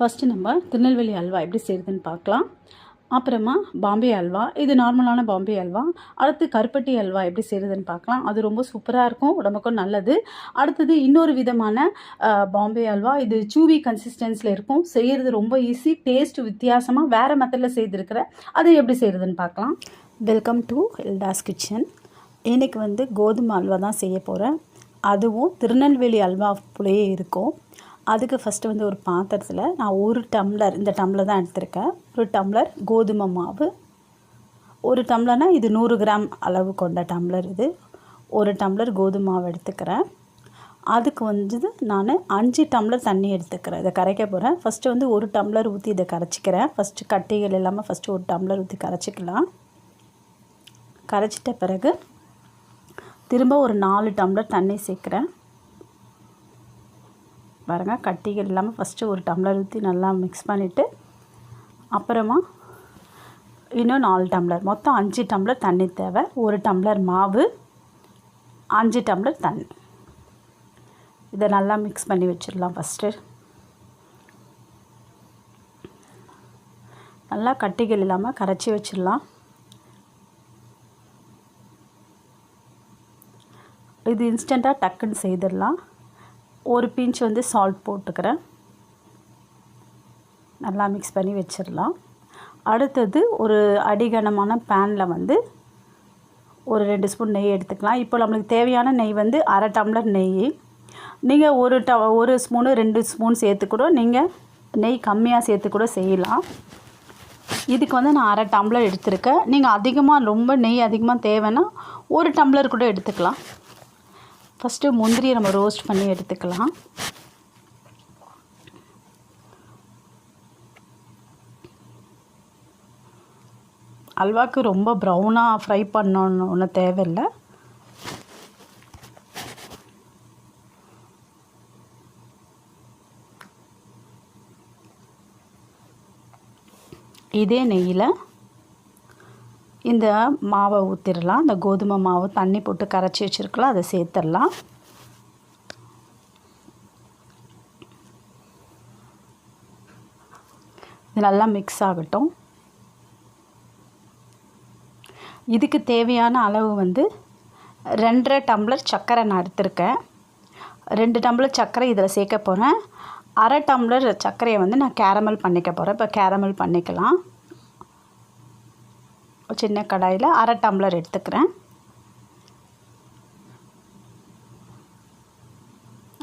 First நம்ம திருநெல்வேலி அல்வா எப்படி செய்கிறதுன்னு பார்க்கலாம். அப்புறமா பாம்பே அல்வா. இது நார்மலான பாம்பே அல்வா. அடுத்து கருப்பட்டி அல்வா எப்படி செய்கிறதுன்னு பார்க்கலாம். அது ரொம்ப சூப்பராக இருக்கும். உடம்புக்கும் நல்லது. அடுத்தது இன்னொரு விதமான பாம்பே அல்வா. இது சூவி கன்சிஸ்டன்ஸில் இருக்கும். செய்கிறது ரொம்ப ஈஸி டேஸ்ட் வித்தியாசமாக வேறு மெத்தடில் செய்திருக்கிற அது எப்படி செய்கிறதுன்னு பார்க்கலாம். வெல்கம் டு எல்டாஸ் கிச்சன் இன்றைக்கி வந்து கோதுமை அல்வா தான் செய்ய போகிறேன் அதுவும் திருநெல்வேலி அல்வா போலேயே இருக்கும். அதுக்கு ஃபஸ்ட்டு வந்து ஒரு பாத்திரத்தில் நான் ஒரு டம்ளர் இந்த டம்ளர் தான் எடுத்திருக்கேன். ஒரு டம்ளர் கோதுமை மாவு. ஒரு டம்ளர்னால் இது நூறு கிராம் அளவு கொண்ட டம்ளர் இது. ஒரு டம்ளர் கோதுமை மாவு எடுத்துக்கிறேன். அதுக்கு வந்து நான் அஞ்சு டம்ளர் தண்ணி எடுத்துக்கிறேன். இதை கரைக்க போகிறேன் ஃபஸ்ட்டு வந்து ஒரு டம்ளர் ஊற்றி இதை கரைச்சிக்கிறேன். ஃபஸ்ட்டு கட்டிகள் இல்லாமல் ஃபஸ்ட்டு ஒரு டம்ளர் ஊற்றி கரைச்சிக்கலாம். கரைச்சிட்ட பிறகு திரும்ப ஒரு நாலு டம்ளர் தண்ணி சேர்க்குறேன். பாருங்க கட்டிகள் இல்லாமல் ஃபஸ்ட்டு ஒரு டம்ளர் ஊற்றி நல்லா மிக்ஸ் பண்ணிவிட்டு அப்புறமா இன்னும் நாலு டம்ளர் மொத்தம் அஞ்சு டம்ளர் தண்ணி தேவை. ஒரு டம்ளர் மாவு அஞ்சு டம்ளர் தண்ணி. இதை நல்லா மிக்ஸ் பண்ணி வச்சிடலாம் ஃபஸ்ட்டு நல்லா கட்டிகள் இல்லாமல் கரைச்சி வச்சிடலாம். இது இன்ஸ்டண்ட்டாக டக்குன்னு செய்திடலாம். ஒரு பிஞ்ச் வந்து சால்ட் போட்டுக்கிறேன். நல்லா மிக்ஸ் பண்ணி வச்சிடலாம். அடுத்தது ஒரு அடிகனமான பேனில் வந்து ஒரு ரெண்டு ஸ்பூன் நெய் எடுத்துக்கலாம். இப்போ நம்மளுக்கு தேவையான நெய் வந்து அரை டம்ளர் நெய். நீங்கள் ஒரு ட ஒரு ஸ்பூனு ரெண்டு ஸ்பூன் சேர்த்து கூட நீங்கள் நெய் கம்மியாக சேர்த்து கூட செய்யலாம். இதுக்கு வந்து நான் அரை டம்ளர் எடுத்திருக்கேன். நீங்கள் அதிகமாக ரொம்ப நெய் அதிகமாக தேவைன்னா ஒரு டம்ளர் கூட எடுத்துக்கலாம். ஃபஸ்ட்டு முந்திரியை நம்ம ரோஸ்ட் பண்ணி எடுத்துக்கலாம். அல்வாக்கு ரொம்ப ப்ரௌனாக ஃப்ரை பண்ணணுன்னு ஒன்றும் தேவையில்லை. இதே நெய்யில் இந்த மாவை ஊற்றிடலாம் இந்த கோதுமை மாவு தண்ணி போட்டு கரைச்சி வச்சுருக்கலாம். அதை சேர்த்துடலாம். இது நல்லா மிக்ஸ் ஆகட்டும். இதுக்கு தேவையான அளவு வந்து ரெண்டரை டம்ளர் சர்க்கரை நான் எடுத்திருக்கேன். ரெண்டு டம்ளர் சர்க்கரை இதில் சேர்க்க போகிறேன் அரை டம்ளர் சர்க்கரையை வந்து நான் கேரமல் பண்ணிக்க போகிறேன் இப்போ கேரமல் பண்ணிக்கலாம். சின்ன கடாயில் அரை டம்ளர் எடுத்துக்கிறேன்.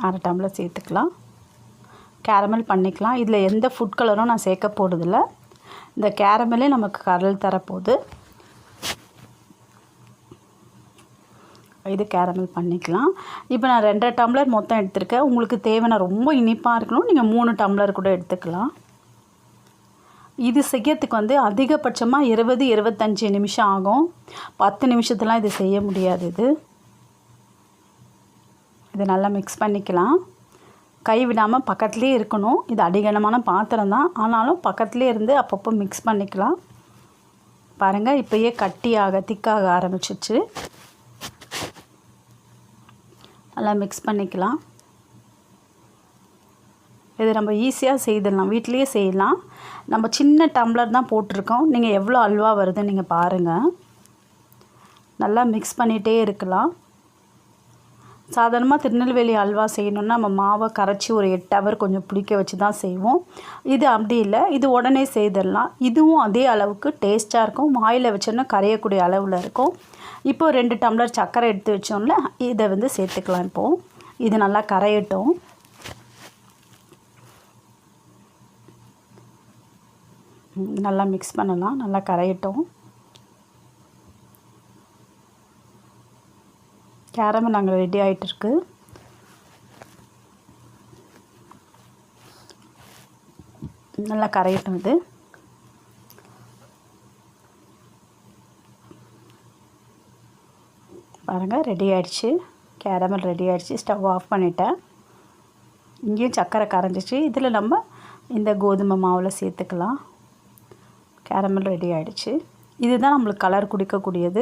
அரை டம்ளர் சேர்த்துக்கலாம். கேரமல் பண்ணிக்கலாம். இதில் எந்த ஃபுட் கலரும் நான் சேர்க்க போகிறதில்ல இந்த கேரமலே நமக்கு கரல் தரப்போகுது இது கேரமல் பண்ணிக்கலாம். இப்போ நான் ரெண்டரை டம்ளர் மொத்தம் எடுத்திருக்கேன். உங்களுக்கு தேவையான ரொம்ப இனிப்பாக இருக்கணும். நீங்கள் மூணு டம்ளர் கூட எடுத்துக்கலாம். இது செய்யறதுக்கு வந்து அதிகபட்சமாக இருபது இருபத்தஞ்சி நிமிஷம் ஆகும். பத்து நிமிஷத்துலாம் இது செய்ய முடியாது இது. இது நல்லா மிக்ஸ் பண்ணிக்கலாம். கை விடாமல் பக்கத்துலேயே இருக்கணும். இது அடிகனமான பாத்திரம் தான். ஆனாலும் பக்கத்துலேயே இருந்து அப்பப்போ மிக்ஸ் பண்ணிக்கலாம். பாருங்கள் இப்போயே கட்டியாக திக்காக ஆரம்பிச்சிச்சு நல்லா மிக்ஸ் பண்ணிக்கலாம். இது நம்ம ஈஸியாக செய்திடலாம். வீட்லேயே செய்யலாம். நம்ம சின்ன டம்ளர் தான் போட்டிருக்கோம். நீங்கள் எவ்வளோ அல்வா வருதுன்னு நீங்கள் பாருங்கள் நல்லா மிக்ஸ் பண்ணிகிட்டே இருக்கலாம். சாதாரணமாக திருநெல்வேலி அல்வா செய்யணுன்னா நம்ம மாவை கரைச்சி ஒரு எட்டு ஹவர் கொஞ்சம் புளிக்க வச்சு தான் செய்வோம். இது அப்படி இல்லை. இது உடனே செய்திடலாம். இதுவும் அதே அளவுக்கு டேஸ்ட்டாக இருக்கும். வாயில் வச்சோன்னா கரையக்கூடிய அளவில் இருக்கும். இப்போது ரெண்டு டம்ளர் சர்க்கரை எடுத்து வச்சோம்ல இதை வந்து சேர்த்துக்கலாம் இப்போது இது நல்லா கரையட்டும். நல்லா மிக்ஸ் பண்ணலாம். நல்லா கரையட்டும். கேரமல் நாங்கள் ரெடி ஆகிட்டுருக்கு நல்லா கரையட்டும் இது. பாருங்கள் ரெடி ஆகிடுச்சு கேரமல் ரெடி ஆகிடுச்சு ஸ்டவ் ஆஃப் பண்ணிட்டேன். இங்கேயும் சர்க்கரை கரைஞ்சிச்சு. இதில் நம்ம இந்த கோதுமை மாவில் சேர்த்துக்கலாம். கேரமல் ரெடி ஆகிடுச்சு இதுதான் நம்மளுக்கு கலர் குடிக்கக்கூடியது.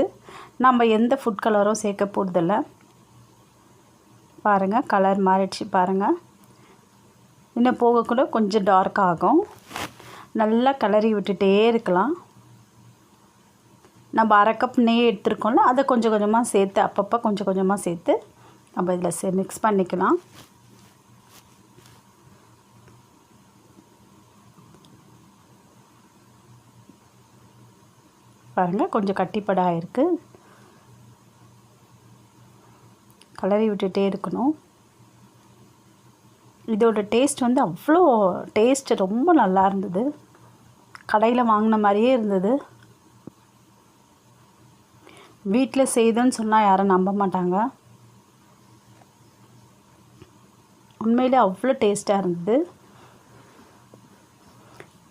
நம்ம எந்த ஃபுட் கலரும் சேர்க்க போகிறதில்ல பாருங்கள் கலர் மாறிடுச்சு பாருங்கள் இன்னும் போக கூட கொஞ்சம் டார்க் ஆகும். நல்லா கலரி விட்டுட்டே இருக்கலாம். நம்ம அரை கப் நெய் எடுத்துருக்கோம்ல அதை கொஞ்சம் கொஞ்சமாக சேர்த்து அப்பப்போ கொஞ்சம் கொஞ்சமாக சேர்த்து நம்ம இதில் சே மிக்ஸ் பண்ணிக்கலாம். பாருங்கள் கொஞ்சம் கட்டிப்படாக இருக்குது கலரி விட்டுகிட்டே இருக்கணும். இதோட டேஸ்ட் வந்து அவ்வளோ டேஸ்ட் ரொம்ப நல்லா இருந்தது. கடையில் வாங்கின மாதிரியே இருந்தது. வீட்டில் செய்தோன்னு சொன்னால் யாரும் நம்ப மாட்டாங்க. உண்மையிலே அவ்வளோ டேஸ்ட்டாக இருந்தது.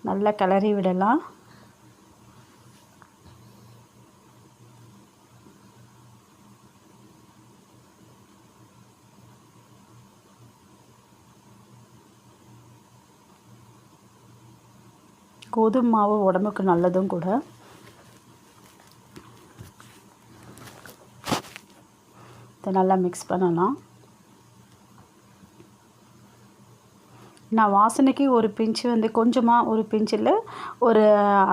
நல்லா கிளறி விடலாம். கோதுமை மாவு உடம்புக்கு நல்லதும் கூட. இதை நல்லா மிக்ஸ் பண்ணலாம். நான் வாசனைக்கு ஒரு பிஞ்சு வந்து கொஞ்சமாக ஒரு பிஞ்சில் ஒரு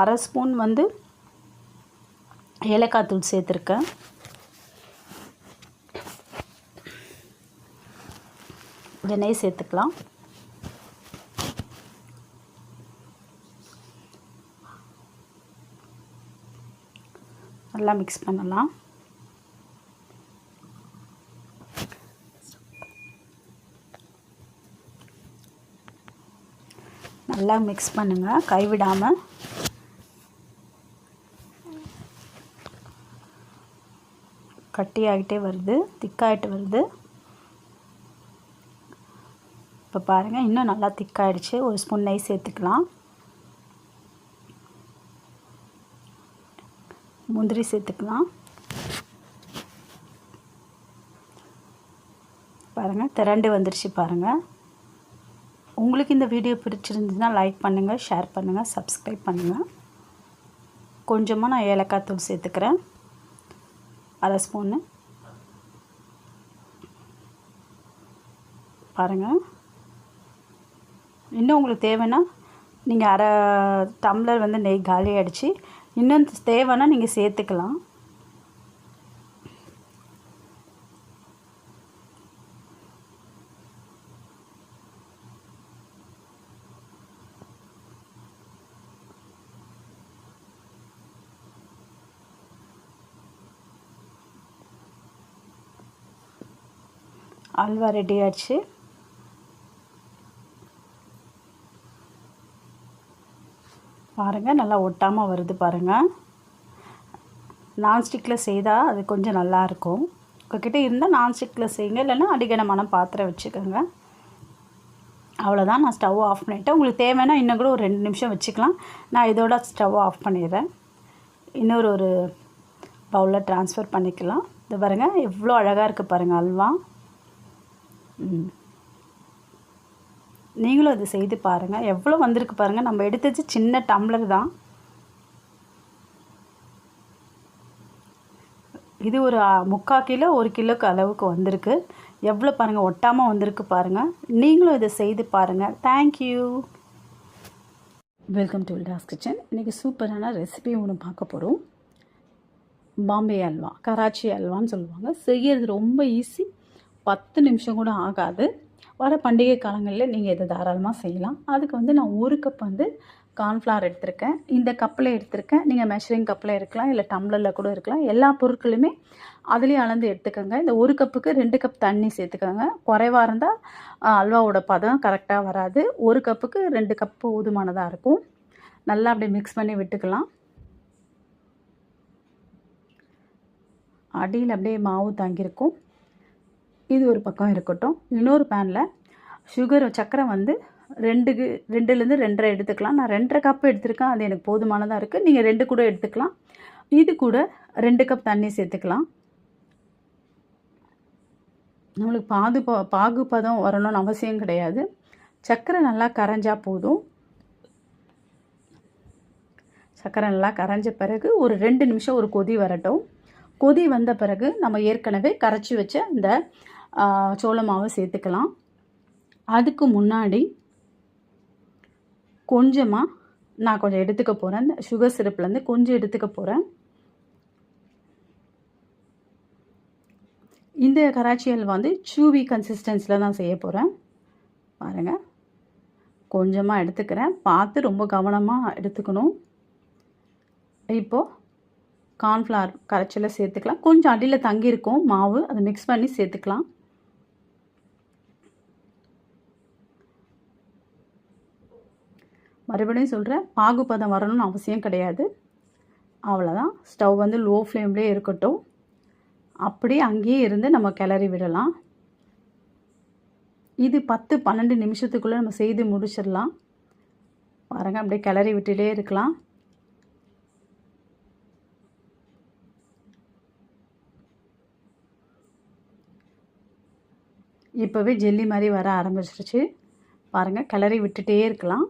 அரை ஸ்பூன் வந்து ஏலக்காய் தூள் சேர்த்துருக்கேன். நெய் சேர்த்துக்கலாம். நல்லா மிக்ஸ் பண்ணலாம். நல்லா மிக்ஸ் பண்ணுங்கள் கைவிடாமல் கட்டி ஆகிட்டே வருது. திக்காகிட்டு வருது. இப்போ பாருங்கள் இன்னும் நல்லா திக்காயிடுச்சு. ஒரு ஸ்பூன் நெய் சேர்த்துக்கலாம். முந்திரி சேர்த்துக்கலாம். பாருங்கள் திரண்டு வந்துருச்சு பாருங்கள் உங்களுக்கு இந்த வீடியோ பிடிச்சிருந்துச்சுன்னா லைக் பண்ணுங்கள் ஷேர் பண்ணுங்கள் சப்ஸ்கிரைப் பண்ணுங்கள் கொஞ்சமாக நான் ஏலக்காய் தூள் சேர்த்துக்கிறேன். அரை ஸ்பூன்னு பாருங்கள் இன்னும் உங்களுக்கு தேவைன்னா நீங்கள் அரை டம்ளர் வந்து நெய் காலி அடித்து இன்னும் தேவைன்னா நீங்கள் சேர்த்துக்கலாம். அல்வா ரெடி ஆயிடுச்சு. பாருங்கள் நல்லா ஒட்டாமல் வருது பாருங்கள் நான்ஸ்டிக்கில் செய்தால் அது கொஞ்சம் நல்லாயிருக்கும் உங்ககிட்ட இருந்தால் நான்ஸ்டிக்கில் செய்யுங்க இல்லைன்னா அடிகனமான பாத்திரம் வச்சுக்கோங்க. அவ்வளோதான் நான் ஸ்டவ் ஆஃப் பண்ணிவிட்டேன் உங்களுக்கு தேவைன்னா இன்னும் கூட ஒரு ரெண்டு நிமிஷம் வச்சுக்கலாம். நான் இதோட ஸ்டவ் ஆஃப் பண்ணிடுறேன். இன்னொரு ஒரு பவுலில் ட்ரான்ஸ்ஃபர் பண்ணிக்கலாம். இது பாருங்கள் எவ்வளோ அழகாக இருக்குது பாருங்கள் அல்வா. ம். நீங்களும் அது செய்து பாருங்கள் எவ்வளோ வந்திருக்கு பாருங்கள் நம்ம எடுத்தது சின்ன டம்ளர் தான். இது ஒரு முக்கால் கிலோ ஒரு கிலோக்கு அளவுக்கு வந்திருக்கு. எவ்வளோ பாருங்கள் ஒட்டாமல் வந்திருக்கு பாருங்கள் நீங்களும் இதை செய்து பாருங்கள் thank you welcome to Vildas kitchen இன்றைக்கி சூப்பரான ரெசிபி ஒன்று பார்க்க போகிறோம் பாம்பே அல்வா. கராச்சி அல்வான்னு சொல்லுவாங்க. செய்கிறது ரொம்ப ஈஸி பத்து நிமிஷம் கூட ஆகாது. வர பண்டிகை காலங்களில் நீங்கள் இதை தாராளமாக செய்யலாம். அதுக்கு வந்து நான் ஒரு கப் வந்து கார்ன்ஃப்ளவர் எடுத்திருக்கேன். இந்த கப்பில் எடுத்திருக்கேன். நீங்கள் மெஷரிங் கப்பில் இருக்கலாம் இல்லை டம்ளரில் கூட இருக்கலாம் எல்லா பொருட்களுமே அதுலேயும் அளந்து எடுத்துக்கோங்க. இந்த ஒரு கப்புக்கு ரெண்டு கப் தண்ணி சேர்த்துக்கோங்க. குறைவாக இருந்தால் அல்வாவோட பதம் கரெக்டாக வராது. ஒரு கப்புக்கு ரெண்டு கப்பு போதுமானதாக இருக்கும். நல்லா அப்படியே மிக்ஸ் பண்ணி விட்டுக்கலாம். அடியில் அப்படியே மாவு தாங்கியிருக்கும். இது ஒரு பக்கம் இருக்கட்டும். இன்னொரு பேனில் சுகர் சக்கரை வந்து ரெண்டுக்கு ரெண்டுலேருந்து ரெண்டரை எடுத்துக்கலாம். நான் ரெண்டரை கப் எடுத்திருக்கேன். அது எனக்கு போதுமானதாக இருக்குது நீங்கள் ரெண்டு கூட எடுத்துக்கலாம். இது கூட ரெண்டு கப் தண்ணி சேர்த்துக்கலாம். நம்மளுக்கு பாது பாகுபதம் வரணும்னு அவசியம் கிடையாது. சர்க்கரை நல்லா கரைஞ்சா போதும். சர்க்கரை நல்லா கரைஞ்ச பிறகு ஒரு ரெண்டு நிமிஷம் ஒரு கொதி வரட்டும். கொதி வந்த பிறகு நம்ம ஏற்கனவே கரைச்சி வச்ச இந்த சோள மாவை சேர்த்துக்கலாம். அதுக்கு முன்னாடி கொஞ்சமாக நான் கொஞ்சம் எடுத்துக்க போகிறேன் சுகர் சிரப்லேருந்து கொஞ்சம் எடுத்துக்க போகிறேன் இந்த கராச்சி அல்வா வந்து சூவி கன்சிஸ்டன்ஸில் தான் செய்ய போகிறேன் பாருங்கள் கொஞ்சமாக எடுத்துக்கிறேன். பார்த்து ரொம்ப கவனமாக எடுத்துக்கணும். இப்போது கார்ன்ஃப்ளவர் கரைச்சியில் சேர்த்துக்கலாம். கொஞ்சம் அடியில் தங்கியிருக்கும் மாவு. அதை மிக்ஸ் பண்ணி சேர்த்துக்கலாம். மறுபடியும் சொல்கிறேன் பாகுபதம் வரணும்னு அவசியம் கிடையாது. அவ்வளோதான் ஸ்டவ் வந்து லோ ஃப்ளேம்லேயே இருக்கட்டும். அப்படியே அங்கேயே இருந்து நம்ம கிளறி விடலாம். இது பத்து பன்னெண்டு நிமிஷத்துக்குள்ளே நம்ம செய்து முடிச்சிடலாம். பாருங்கள் அப்படியே கிளறி விட்டுட்டே இருக்கலாம். இப்போவே ஜெல்லி மாதிரி வர ஆரம்பிச்சிருச்சு. பாருங்கள் கிளறி விட்டுட்டே இருக்கலாம்.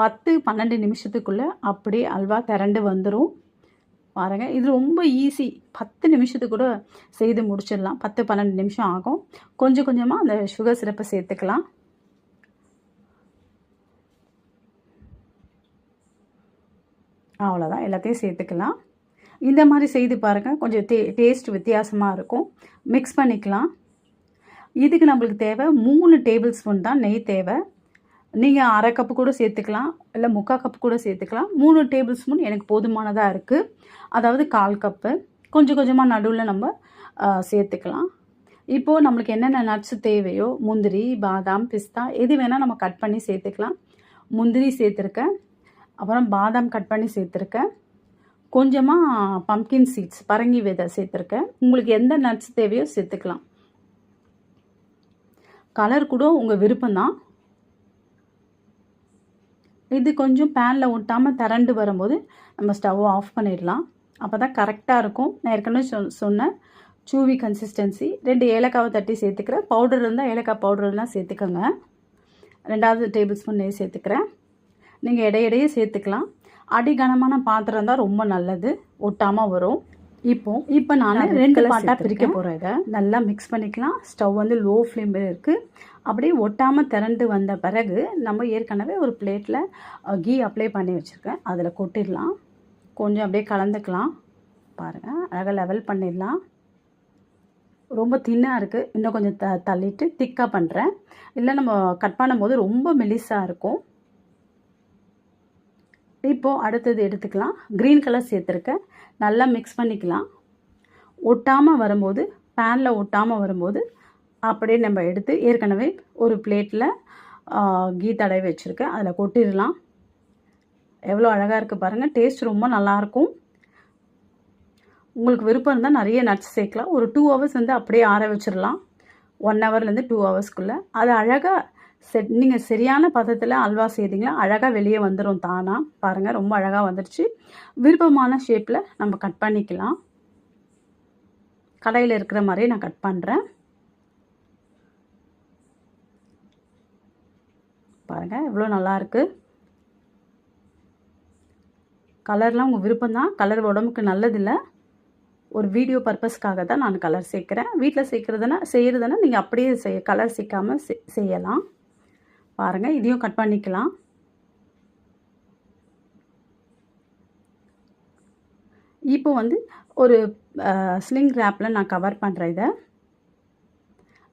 பத்து பன்னெண்டு நிமிஷத்துக்குள்ளே அப்படியே அல்வா திரண்டு வந்துடும் பாருங்கள் இது ரொம்ப ஈஸி பத்து நிமிஷத்துக்கு கூட செய்து முடிச்சிடலாம். பத்து பன்னெண்டு நிமிஷம் ஆகும். கொஞ்சம் கொஞ்சமாக அந்த சுகர் சிரப்பை சேர்த்துக்கலாம். அவ்வளோதான் எல்லாத்தையும் சேர்த்துக்கலாம். இந்த மாதிரி செய்து பாருங்கள் கொஞ்சம் டே டேஸ்ட் வித்தியாசமாக இருக்கும். மிக்ஸ் பண்ணிக்கலாம். இதுக்கு நம்மளுக்கு தேவை மூணு டேபிள் ஸ்பூன் தான் நெய் தேவை. நீங்கள் அரை கப்பு கூட சேர்த்துக்கலாம் இல்லை முக்கால் கப்பு கூட சேர்த்துக்கலாம். மூணு டேபிள் ஸ்பூன் எனக்கு போதுமானதாக இருக்குது அதாவது கால் கப்பு கொஞ்சம் கொஞ்சமாக நடுவில் நம்ம சேர்த்துக்கலாம். இப்போது நம்மளுக்கு என்னென்ன நட்ஸ் தேவையோ முந்திரி பாதாம் பிஸ்தா எது வேணால் நம்ம கட் பண்ணி சேர்த்துக்கலாம். முந்திரி சேர்த்துருக்கேன். அப்புறம் பாதாம் கட் பண்ணி சேர்த்துருக்கேன். கொஞ்சமாக பம்கின் சீட்ஸ் பரங்கி விதை சேர்த்துருக்கேன். உங்களுக்கு எந்த நட்ஸ் தேவையோ சேர்த்துக்கலாம். கலர் கூட உங்கள் விருப்பம்தான். இது கொஞ்சம் பேனில் ஒட்டாமல் திரண்டு வரும்போது நம்ம ஸ்டவ்வை ஆஃப் பண்ணிடலாம். அப்போ தான் கரெக்டாக இருக்கும். நான் ஏற்கனவே சொ சொன்னேன். சூவி கன்சிஸ்டன்சி ரெண்டு ஏலக்காவை தட்டி சேர்த்துக்கிறேன். பவுடர் இருந்தால் ஏலக்காய் பவுடர் இருந்தால் சேர்த்துக்கோங்க. ரெண்டாவது டேபிள் ஸ்பூன் நெய் சேர்த்துக்கிறேன். நீங்கள் இடையிடையே சேர்த்துக்கலாம். அடி கனமான பாத்திரம் தான் ரொம்ப நல்லது. ஒட்டாமல் வரும். இப்போ இப்போ நான் ரெண்டு பாட்டாக பிரிக்க போகிறேன் இதை. நல்லா மிக்ஸ் பண்ணிக்கலாம். ஸ்டவ் வந்து லோ ஃப்ளேமில் இருக்குது அப்படியே ஒட்டாமல் திரண்டு வந்த பிறகு நம்ம ஏற்கனவே ஒரு பிளேட்டில் கீ அப்ளை பண்ணி வச்சுருக்கேன். அதில் கொட்டிடலாம். கொஞ்சம் அப்படியே கலந்துக்கலாம். பாருங்கள் அழகாக லெவல் பண்ணிடலாம். ரொம்ப தின்னாக இருக்குது இன்னும் கொஞ்சம் த தள்ளிட்டு திக்காக பண்ணுறேன் இல்லை நம்ம கட் பண்ணும்போது ரொம்ப மெலிசாக இருக்கும். இப்போது அடுத்தது எடுத்துக்கலாம். க்ரீன் கலர் சேர்த்துருக்கேன். நல்லா மிக்ஸ் பண்ணிக்கலாம். ஒட்டாமல் வரும்போது பேனில் ஒட்டாமல் வரும்போது அப்படியே நம்ம எடுத்து ஏற்கனவே ஒரு பிளேட்டில் கீ தடவை வச்சுருக்கேன். அதில் கொட்டிடலாம். எவ்வளோ அழகாக இருக்குது பாருங்கள் டேஸ்ட் ரொம்ப நல்லாயிருக்கும் உங்களுக்கு விருப்பம் இருந்தால் நிறைய நட்ஸ் சேர்க்கலாம். ஒரு டூ ஹவர்ஸ் வந்து அப்படியே ஆற வச்சிடலாம். ஒன் ஹவர்லேருந்து டூ ஹவர்ஸ்க்குள்ளே அது அழகாக செட் நீங்கள் சரியான பதத்தில் அல்வா செய்தீங்களா அழகாக வெளியே வந்துடும் தானாக பாருங்கள் ரொம்ப அழகாக வந்துடுச்சு விருப்பமான ஷேப்பில் நம்ம கட் பண்ணிக்கலாம். கடையில் இருக்கிற மாதிரியே நான் கட் பண்ணுறேன் பாருங்கள் எவ்வளோ நல்லாயிருக்கு கலர்லாம் உங்கள் விருப்பம்தான் கலர் உடம்புக்கு நல்லதில்லை. ஒரு வீடியோ பர்பஸ்க்காக தான் நான் கலர் சேர்க்குறேன். வீட்டில் சேர்க்குறதுனா செய்கிறதுனா நீங்கள் அப்படியே செய் கலர் சேர்க்காமல் செய்யலாம். பாருங்கள் இதையும் கட் பண்ணிக்கலாம். இப்போ வந்து ஒரு ஸ்லிங் ரேப்பில் நான் கவர் பண்ணுறேன் இதை.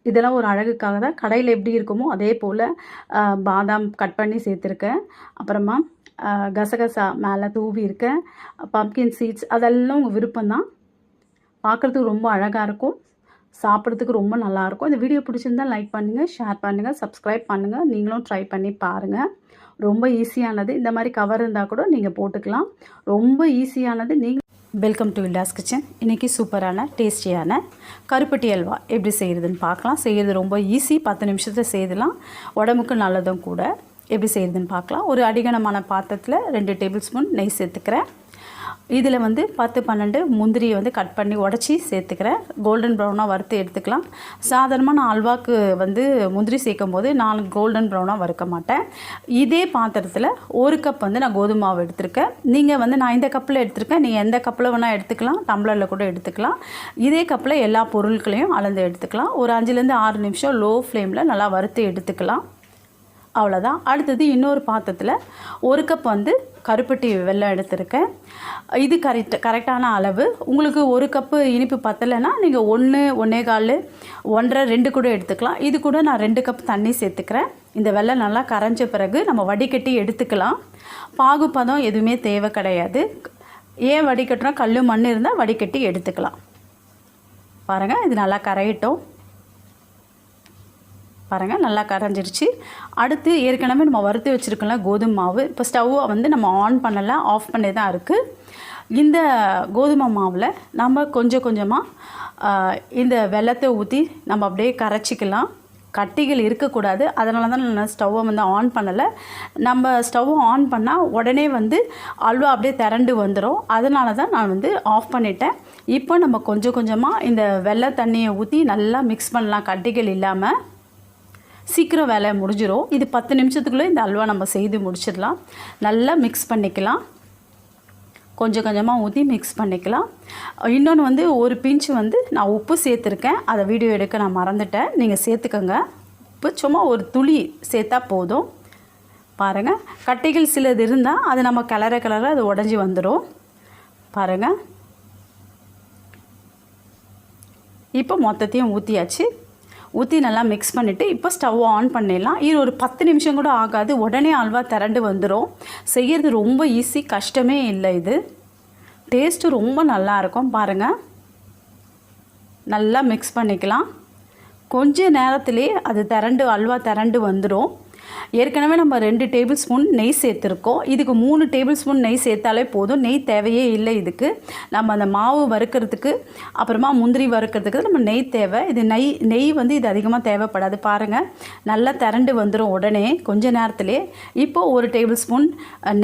இதெல்லாம் ஒரு அழகுக்காக தான். கடையில் எப்படி இருக்குமோ அதே போல் பாதாம் கட் பண்ணி சேர்த்துருக்கேன். அப்புறமா கசகசா மேலே தூவி இருக்கேன். பம்கின் சீட்ஸ் அதெல்லாம் உங்கள் விருப்பம்தான். பார்க்குறதுக்கு ரொம்ப அழகாக இருக்கும். சாப்பிட்றதுக்கு ரொம்ப நல்லாயிருக்கும். இந்த வீடியோ பிடிச்சிருந்தா லைக் பண்ணுங்கள் ஷேர் பண்ணுங்கள் சப்ஸ்கிரைப் பண்ணுங்கள் நீங்களும் ட்ரை பண்ணி பாருங்கள் ரொம்ப ஈஸியானது இந்த மாதிரி கவர் இருந்தால் கூட நீங்கள் போட்டுக்கலாம். ரொம்ப ஈஸியானது நீங்கள் வெல்கம் டு வில்லாஸ் கிச்சன் இன்றைக்கி சூப்பரான டேஸ்டியான கருப்பட்டி அல்வா எப்படி செய்கிறதுன்னு பார்க்கலாம். செய்கிறது ரொம்ப ஈஸி பத்து நிமிஷத்தில் செய்துலாம் உடம்புக்கு நல்லதும் கூட. எப்படி செய்கிறதுன்னு பார்க்கலாம். ஒரு அடிகனமான பாத்திரத்தில் ரெண்டு டேபிள் ஸ்பூன் நெய் சேர்த்துக்கிறேன். இதில் வந்து பத்து பன்னெண்டு முந்திரியை வந்து கட் பண்ணி உடச்சி சேர்த்துக்கிறேன். கோல்டன் ப்ரௌனாக வறுத்து எடுத்துக்கலாம். சாதாரணமாக நான் அல்வாக்கு வந்து முந்திரி சேர்க்கும் போது நான் கோல்டன் ப்ரௌனாக வறுக்க மாட்டேன். இதே பாத்திரத்தில் ஒரு கப் வந்து நான் கோதுமை மாவு எடுத்திருக்கேன். நீங்கள் வந்து நான் இந்த கப்பில் எடுத்திருக்கேன். நீங்கள் எந்த கப்பில் வேணால் எடுத்துக்கலாம். டம்ளரில் கூட எடுத்துக்கலாம். இதே கப்பில் எல்லா பொருட்களையும் அளந்து எடுத்துக்கலாம். ஒரு அஞ்சுலேருந்து ஆறு நிமிஷம் லோ ஃப்ளேமில் நல்லா வறுத்து எடுத்துக்கலாம். அவ்வளோதான் அடுத்தது இன்னொரு பாத்திரத்தில் ஒரு கப் வந்து கருப்பட்டி வெள்ளம் எடுத்திருக்கேன். இது கரெக்ட் கரெக்டான அளவு. உங்களுக்கு ஒரு கப்பு இனிப்பு பத்தலைன்னா நீங்கள் ஒன்று ஒன்றே கால் ஒன்றரை ரெண்டு கூட எடுத்துக்கலாம். இது கூட நான் ரெண்டு கப் தண்ணி சேர்த்துக்கிறேன். இந்த வெள்ளம் நல்லா கரைஞ்ச பிறகு நம்ம வடிகட்டி எடுத்துக்கலாம். பாகுப்பதம் எதுவுமே தேவை கிடையாது. ஏன் வடிகட்டுறோம்? கல் மண் இருந்தால் வடிகட்டி எடுத்துக்கலாம். பாருங்கள் இது நல்லா கரையிட்டோம். பாருங்கள் நல்லா கரைஞ்சிருச்சு. அடுத்து ஏற்கனவே நம்ம வறுத்து வச்சுருக்கலாம் கோதுமை மாவு. இப்போ ஸ்டவ்வை வந்து நம்ம ஆன் பண்ணலை ஆஃப் பண்ணி தான் இருக்குது இந்த கோதுமை மாவில் நம்ம கொஞ்சம் கொஞ்சமாக இந்த வெள்ளத்தை ஊற்றி நம்ம அப்படியே கரைச்சிக்கலாம். கட்டிகள் இருக்கக்கூடாது. அதனால தான் நான் ஸ்டவ்வை வந்து ஆன் பண்ணலை. நம்ம ஸ்டவ்வை ஆன் பண்ணால் உடனே வந்து அல்வா அப்படியே திரண்டு வந்துடும் அதனால தான் நான் வந்து ஆஃப் பண்ணிட்டேன். இப்போ நம்ம கொஞ்சம் கொஞ்சமாக இந்த வெள்ளை தண்ணியை ஊற்றி நல்லா மிக்ஸ் பண்ணலாம் கட்டிகள் இல்லாமல் சீக்கிரம் வேலை முடிஞ்சிடும் இது பத்து நிமிஷத்துக்குள்ளே இந்த அல்வா நம்ம செய்து முடிச்சிடலாம். நல்லா மிக்ஸ் பண்ணிக்கலாம். கொஞ்சம் கொஞ்சமாக ஊற்றி மிக்ஸ் பண்ணிக்கலாம். இன்னொன்று வந்து ஒரு பிஞ்ச் வந்து நான் உப்பு சேர்த்துருக்கேன். அதை வீடியோ எடுக்க நான் மறந்துட்டேன். நீங்கள் சேர்த்துக்கோங்க. உப்பு சும்மா ஒரு துளி சேர்த்தா போதும். பாருங்கள் கட்டைகள் சிலது இருந்தால் அது நம்ம கிளற கிளற அது உடஞ்சி வந்துடும் பாருங்கள் இப்போ மொத்தத்தையும் ஊற்றியாச்சு ஊற்றி நல்லா மிக்ஸ் பண்ணிவிட்டு இப்போ ஸ்டவ் ஆன் பண்ணிடலாம். இது ஒரு பத்து நிமிஷம் கூட ஆகாது. உடனே அல்வா திரண்டு வந்துடும் செய்கிறது ரொம்ப ஈஸி கஷ்டமே இல்லை இது. டேஸ்ட்டு ரொம்ப நல்லாயிருக்கும் பாருங்கள் நல்லா மிக்ஸ் பண்ணிக்கலாம். கொஞ்ச நேரத்திலே அது திரண்டு அல்வா திரண்டு வந்துடும் ஏற்கனவே நம்ம ரெண்டு டேபிள் ஸ்பூன் நெய் சேர்த்துருக்கோம். இதுக்கு மூணு டேபிள் ஸ்பூன் நெய் சேர்த்தாலே போதும். நெய் தேவையே இல்லை இதுக்கு. நம்ம அந்த மாவு வறுக்கிறதுக்கு அப்புறமா முந்திரி வறுக்கிறதுக்கு நம்ம நெய் தேவை. இது நெய் நெய் வந்து இது அதிகமாக தேவைப்படாது. பாருங்கள் நல்லா திரண்டு வந்துடும் உடனே கொஞ்ச நேரத்திலே. இப்போது ஒரு டேபிள் ஸ்பூன்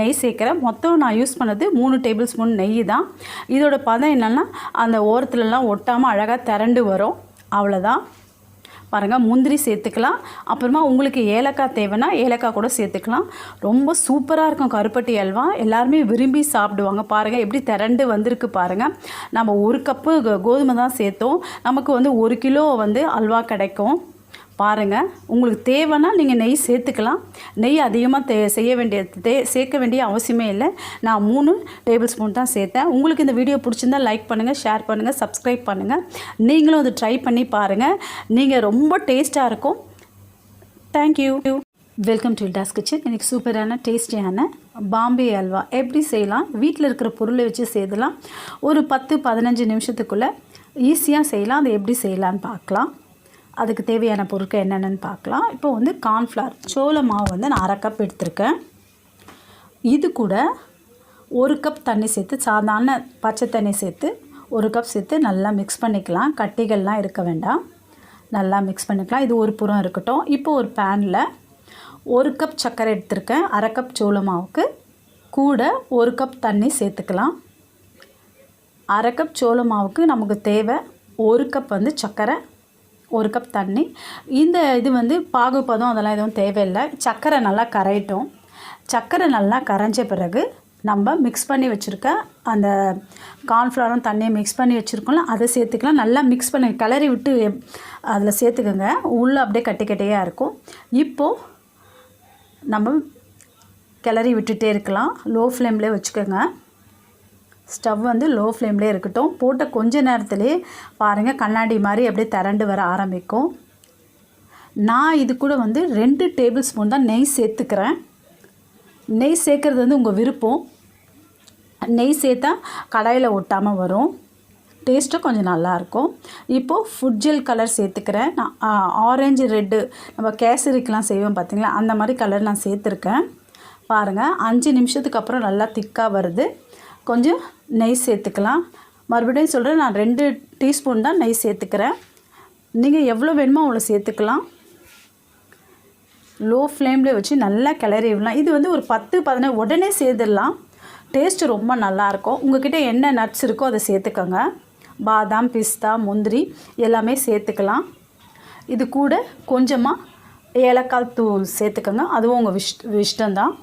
நெய் சேர்க்குறேன். மொத்தம் நான் யூஸ் பண்ணது மூணு டேபிள் ஸ்பூன் நெய் தான். இதோட பதம் என்னென்னா அந்த ஓரத்துலலாம் ஒட்டாமல் அழகாக திரண்டு வரும். அவ்வளோதான் பாருங்கள் முந்திரி சேர்த்துக்கலாம். அப்புறமா உங்களுக்கு ஏலக்காய் தேவைன்னா ஏலக்காய் கூட சேர்த்துக்கலாம். ரொம்ப சூப்பராக இருக்கும் கருப்பட்டி அல்வா. எல்லாருமே விரும்பி சாப்பிடுவாங்க. பாருங்கள் எப்படி திரண்டு வந்திருக்கு பாருங்கள் நம்ம ஒரு கப்பு கோதுமை தான் சேர்த்தோம். நமக்கு வந்து ஒரு கிலோ வந்து அல்வா கிடைக்கும். பாருங்கள் உங்களுக்கு தேவைன்னா நீங்கள் நெய் சேர்த்துக்கலாம். நெய் அதிகமாக தே செய்ய வேண்டிய தே சேர்க்க வேண்டிய அவசியமே இல்லை. நான் மூணு டேபிள் ஸ்பூன் தான் சேர்த்தேன். உங்களுக்கு இந்த வீடியோ பிடிச்சிருந்தா லைக் பண்ணுங்கள் ஷேர் பண்ணுங்கள் சப்ஸ்கிரைப் பண்ணுங்கள் நீங்களும் அதை ட்ரை பண்ணி பாருங்கள் நீங்கள் ரொம்ப டேஸ்ட்டாக இருக்கும். தேங்க்யூ வெல்கம் டு டாஸ் கிச்சன் எனக்கு சூப்பரான டேஸ்டியான பாம்பே அல்வா. எப்படி செய்யலாம்? வீட்டில் இருக்கிற பொருளை வச்சு செய்யலாம் ஒரு பத்து பதினஞ்சு நிமிஷத்துக்குள்ளே ஈஸியாக செய்யலாம். அதை எப்படி செய்யலான்னு பார்க்கலாம் அதுக்கு தேவையான பொருட்கள் என்னென்னு பார்க்கலாம். இப்போ வந்து கார்ன்ஃப்ளவர் சோள மாவு வந்து நான் அரை கப் எடுத்திருக்கேன். இது கூட ஒரு கப் தண்ணி சேர்த்து சாதாரண பச்சை தண்ணி சேர்த்து ஒரு கப் சேர்த்து நல்லா மிக்ஸ் பண்ணிக்கலாம். கட்டிகள்லாம் இருக்க வேண்டாம். நல்லா மிக்ஸ் பண்ணிக்கலாம். இது ஒரு புறம் இருக்கட்டும். இப்போ ஒரு பேனில் ஒரு கப் சர்க்கரை எடுத்திருக்கேன். அரை கப் சோள மாவுக்கு கூட ஒரு கப் தண்ணி சேர்த்துக்கலாம். அரை கப் சோள மாவுக்கு நமக்கு தேவை ஒரு கப் வந்து சர்க்கரை ஒரு கப் தண்ணி. இந்த இது வந்து பாகுபதம் அதெல்லாம் எதுவும் தேவையில்லை. சர்க்கரை நல்லா கரையட்டும். சர்க்கரை நல்லா கரைஞ்ச பிறகு நம்ம மிக்ஸ் பண்ணி வச்சுருக்க அந்த கார்ன்ஃப்ளவரும் தண்ணியை மிக்ஸ் பண்ணி வச்சுருக்கோம்ல அதை சேர்த்துக்கலாம். நல்லா மிக்ஸ் பண்ணி கிளறி விட்டு அதில் சேர்த்துக்கோங்க. உள்ளே அப்படியே கட்டி கட்டியாக இருக்கும். இப்போது நம்ம கிளறி விட்டுட்டே இருக்கலாம். லோ ஃப்ளேம்லேயே வச்சுக்கோங்க. ஸ்டவ் வந்து லோ ஃப்ளேம்லேயே இருக்கட்டும். போட்ட கொஞ்ச நேரத்துலேயே பாருங்கள் கண்ணாடி மாதிரி அப்படியே திரண்டு வர ஆரம்பிக்கும். நான் இது கூட வந்து ரெண்டு டேபிள் ஸ்பூன் தான் நெய் சேர்த்துக்கிறேன். நெய் சேர்க்குறது வந்து உங்கள் விருப்பம். நெய் சேர்த்தா கடாயில் ஒட்டாமல் வரும். டேஸ்ட்டும் கொஞ்சம் நல்லாயிருக்கும் இப்போது ஃபுட் ஜெல் கலர் சேர்த்துக்கிறேன். நான் ஆரஞ்சு ரெட்டு நம்ம கேசரிக்கெலாம் செய்வோம் பார்த்திங்களா அந்த மாதிரி கலர் நான் சேர்த்துருக்கேன். பாருங்கள் அஞ்சு நிமிஷத்துக்கு அப்புறம் நல்லா திக்காக வருது. கொஞ்சம் நெய் சேர்த்துக்கலாம். மறுபடியும் சொல்கிறேன் நான் ரெண்டு டீஸ்பூன் தான் நெய் சேர்த்துக்கிறேன். நீங்கள் எவ்வளோ வேணுமோ அவ்வளோ சேர்த்துக்கலாம். லோ ஃப்ளேமில் வச்சு நல்லா கிளறி விடலாம். இது வந்து ஒரு பத்து பதினஞ்சு உடனே சேர்த்துடலாம். டேஸ்ட்டு ரொம்ப நல்லாயிருக்கும் உங்கள்கிட்ட என்ன நட்ஸ் இருக்கோ அதை சேர்த்துக்கோங்க. பாதாம் பிஸ்தா முந்திரி எல்லாமே சேர்த்துக்கலாம். இது கூட கொஞ்சமாக ஏலக்காய் தூள் சேர்த்துக்கோங்க. அதுவும் உங்கள் விஷ் இஷ்டம்தான்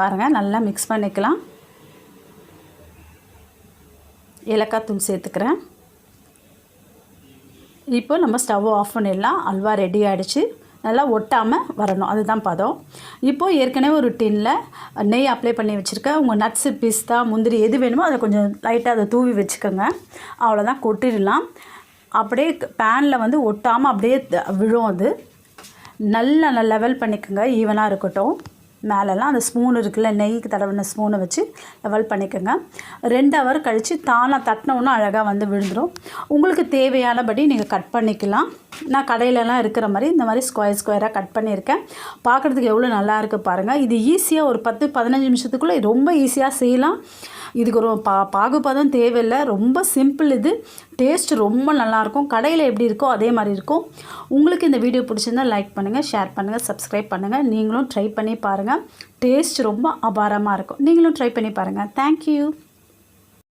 பாருங்கள் நல்லா மிக்ஸ் பண்ணிக்கலாம். ஏலக்காய் தூள் சேர்த்துக்கிறேன். இப்போ நம்ம ஸ்டவ் ஆஃப் பண்ணிடலாம். அல்வா ரெடி ஆகிடுச்சு நல்லா ஒட்டாமல் வரணும். அதுதான் பதம். இப்போது ஏற்கனவே ஒரு டின்னில் நெய் அப்ளை பண்ணி வச்சுருக்கேன். உங்கள் நட்ஸு பிஸ்தா முந்திரி எது வேணுமோ அதை கொஞ்சம் லைட்டாக அதை தூவி வச்சுக்கோங்க. அவ்வளோதான் கொட்டிடலாம். அப்படியே பேனில் வந்து ஒட்டாமல் அப்படியே த- விழும் அது. நல்லா லெவல் பண்ணிக்கோங்க. ஈவனாக இருக்கட்டும். மேலெல்லாம் அந்த ஸ்பூன் இருக்குல்ல நெய்க்கு தடவின ஸ்பூனை வச்சு லெவல் பண்ணிக்கோங்க. ரெண்டு ஹவர் கழித்து தானாக தட்டினவுன்னு அழகாக வந்து விழுந்துடும் உங்களுக்கு தேவையானபடி நீங்கள் கட் பண்ணிக்கலாம். நான் கடையிலலாம் இருக்கிற மாதிரி இந்த மாதிரி ஸ்கொயர் ஸ்கொயராக கட் பண்ணியிருக்கேன். பார்க்குறதுக்கு எவ்வளோ நல்லா இருக்குது பாருங்கள் இது ஈஸியாக ஒரு பத்து பதினஞ்சு நிமிஷத்துக்குள்ளே ரொம்ப ஈஸியாக செய்யலாம். இதுக்கு ஒரு பா பாகுபாதம் தேவையில்லை. ரொம்ப சிம்பிள் இது. டேஸ்ட் ரொம்ப நல்லாயிருக்கும். கடையில் எப்படி இருக்கோ அதே மாதிரி இருக்கும். உங்களுக்கு இந்த வீடியோ பிடிச்சிருந்தா லைக் பண்ணுங்கள் ஷேர் பண்ணுங்கள் சப்ஸ்கிரைப் பண்ணுங்கள் நீங்களும் ட்ரை பண்ணி பாருங்கள் டேஸ்ட் ரொம்ப அபாரமாக இருக்கும். நீங்களும் ட்ரை பண்ணி பாருங்கள் தேங்க்யூ